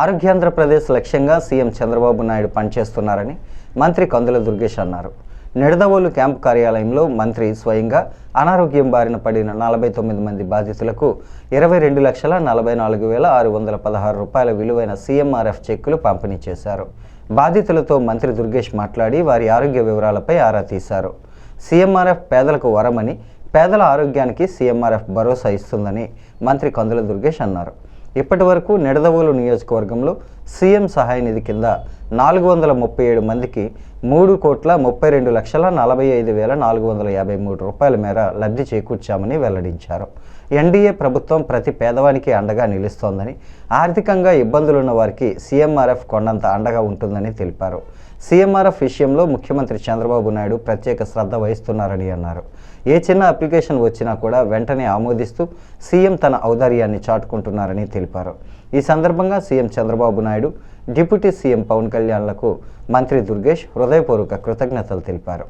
ఆరోగ్యాంధ్రప్రదేశ్ లక్ష్యంగా సీఎం చంద్రబాబు నాయుడు పనిచేస్తున్నారని మంత్రి కందుల దుర్గేష్ అన్నారు. నిడదవోలు క్యాంపు కార్యాలయంలో మంత్రి స్వయంగా అనారోగ్యం బారిన పడిన నలభై తొమ్మిది మంది బాధితులకు ఇరవై రెండు లక్షల నలభై నాలుగు వేల ఆరు వందల పదహారు రూపాయల విలువైన సీఎంఆర్ఎఫ్ చెక్కులు పంపిణీ చేశారు. బాధితులతో మంత్రి దుర్గేష్ మాట్లాడి వారి ఆరోగ్య వివరాలపై ఆరా తీశారు. సీఎంఆర్ఎఫ్ పేదలకు వరమని పేదల ఆరోగ్యానికి సీఎంఆర్ఎఫ్ భరోసా ఇస్తుందని మంత్రి కందుల దుర్గేష్ అన్నారు. ఇప్పటి వరకు నిడదవోలు నియోజకవర్గంలో సీఎం సహాయ నిధి కింద నాలుగు వందల ముప్పై ఏడు మందికి మూడు కోట్ల ముప్పై రెండు లక్షల నలభై ఐదు వేల నాలుగు వందల యాభై మూడు రూపాయల మేర లబ్ధి చేకూర్చామని వెల్లడించారు. ఎన్డీఏ ప్రభుత్వం ప్రతి పేదవానికి అండగా నిలుస్తోందని ఆర్థికంగా ఇబ్బందులున్న వారికి సీఎంఆర్ఎఫ్ కొండంత అండగా ఉంటుందని తెలిపారు. సీఎంఆర్ఎఫ్ విషయంలో ముఖ్యమంత్రి చంద్రబాబు నాయుడు ప్రత్యేక శ్రద్ధ వహిస్తున్నారని అన్నారు. ఏ చిన్న అప్లికేషన్ వచ్చినా కూడా వెంటనే ఆమోదిస్తూ సీఎం తన ఔదార్యాన్ని చాటుకుంటున్నారని తెలిపారు. ఈ సందర్భంగా CM Chandrababu Naidu deputy CM Pawan కళ్యాణ్లకు మంత్రి దుర్గేష్ హృదయపూర్వక కృతజ్ఞతలు తెలిపారు.